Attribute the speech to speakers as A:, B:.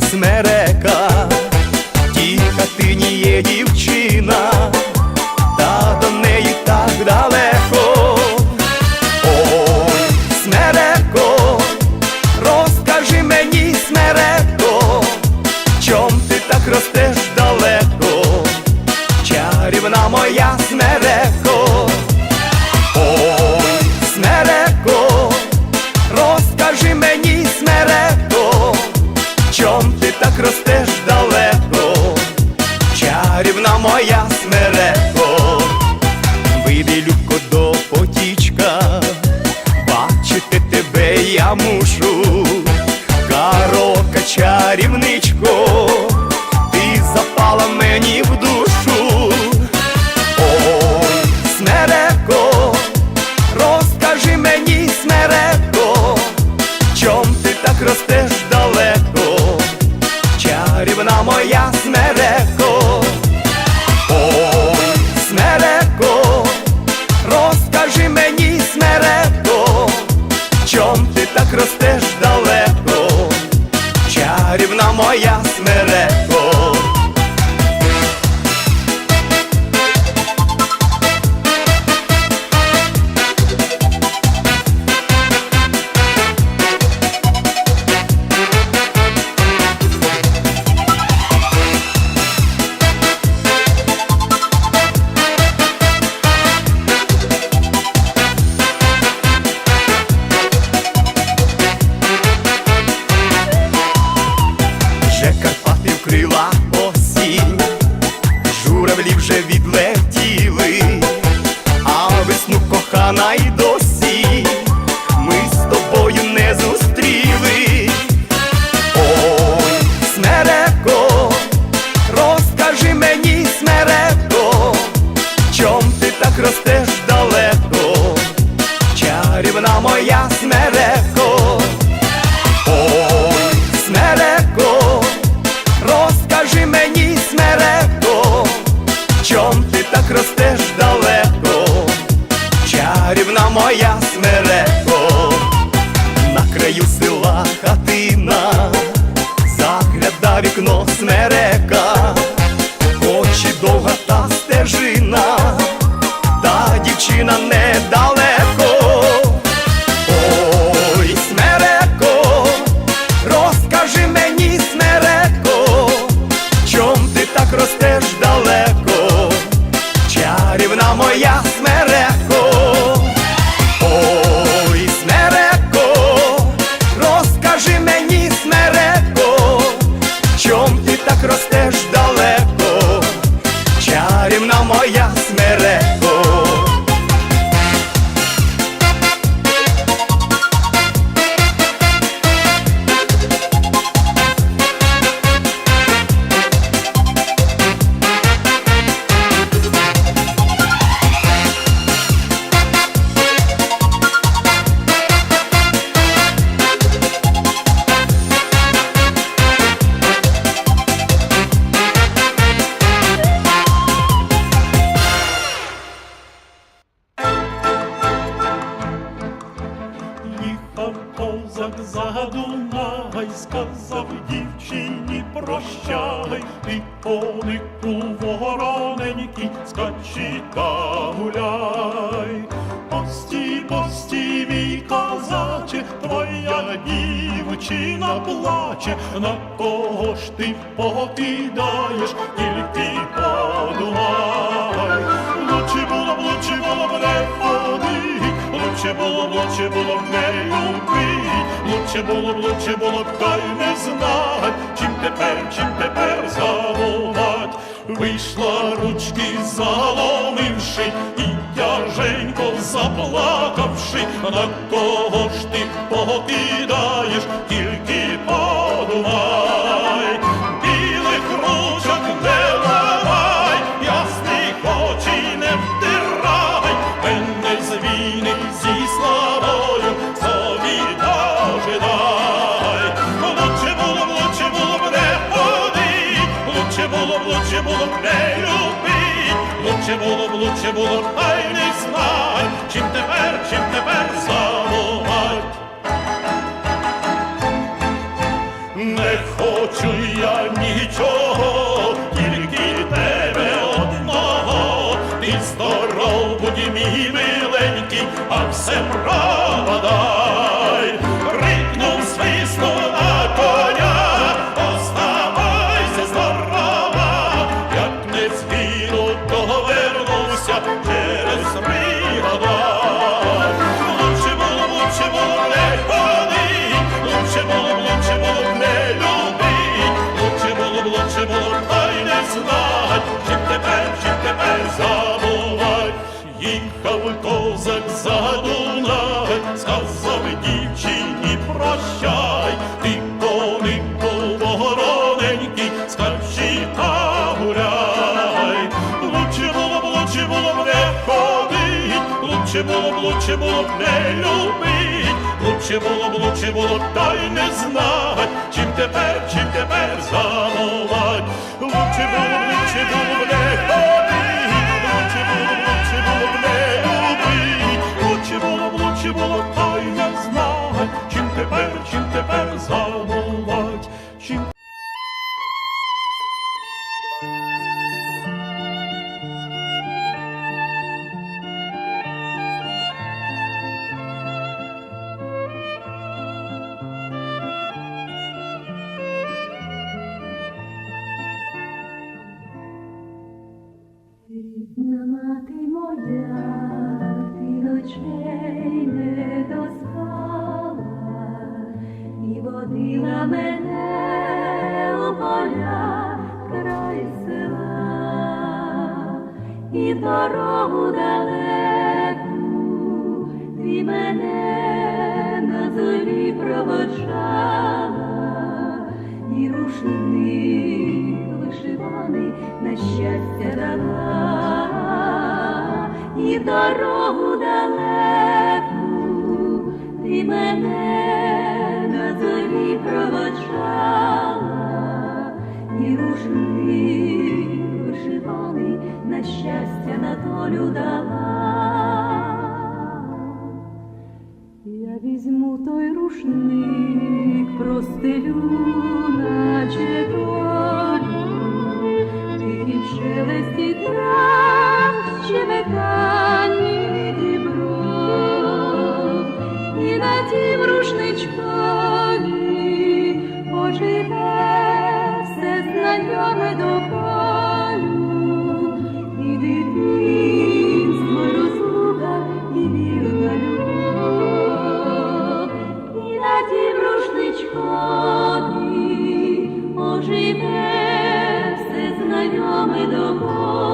A: смерека так ростеш далеко, чарівна моя. вкрила осінь, журавлі вже відлетіли, а весну кохана.
B: сказав дівчині, прощали і конику вороненький, скачі та гуляй, пості, пості, мій козаче, твоя дівчина плаче, на кого ж ти покидаєш, тільки подумай, лучше було б, лучше було б не ходи, лучше було б, лучше було б не любити лучше було б, лучше було б той не знать, чим тепер, чим тепер заволать, вийшла ручки, заломивши, і тяженько заплакавши, на кого ж ти покидаєш? лучше було б не любить, лучше було б, лучше було б, хай не знай, чим тепер, чим тепер забувать. Не хочу я нічого, тільки тебе одного, ти здоров будь мій миленький, а все права пропадає. Їхав козак за Дунай, сказав дівчині прощай, ти конику вороненький, скачи та гуляй. Лучше було б, лучше було б не ходить, лучше було б, лучше було б не любить, лучше було б, лучше було б, та й не знать, чим тепер, чим тепер замовать. Лучше було б, лучше було б не ходить, лучше було б, лучше було б лучше було та й не знать, чим тепер, чим тепер замовать.
C: І дорогу далеку. Ти мене на зорі проводжала, і рушник вишиваний на щастя дала, і дорогу далеку. Ти мене на щастя на долю дала. Я візьму той рушник, простелю, наче долю, в шелесті трав, щебетанні дібров, і на тім рушничкові оживе все знайоме до оживе все знайоме до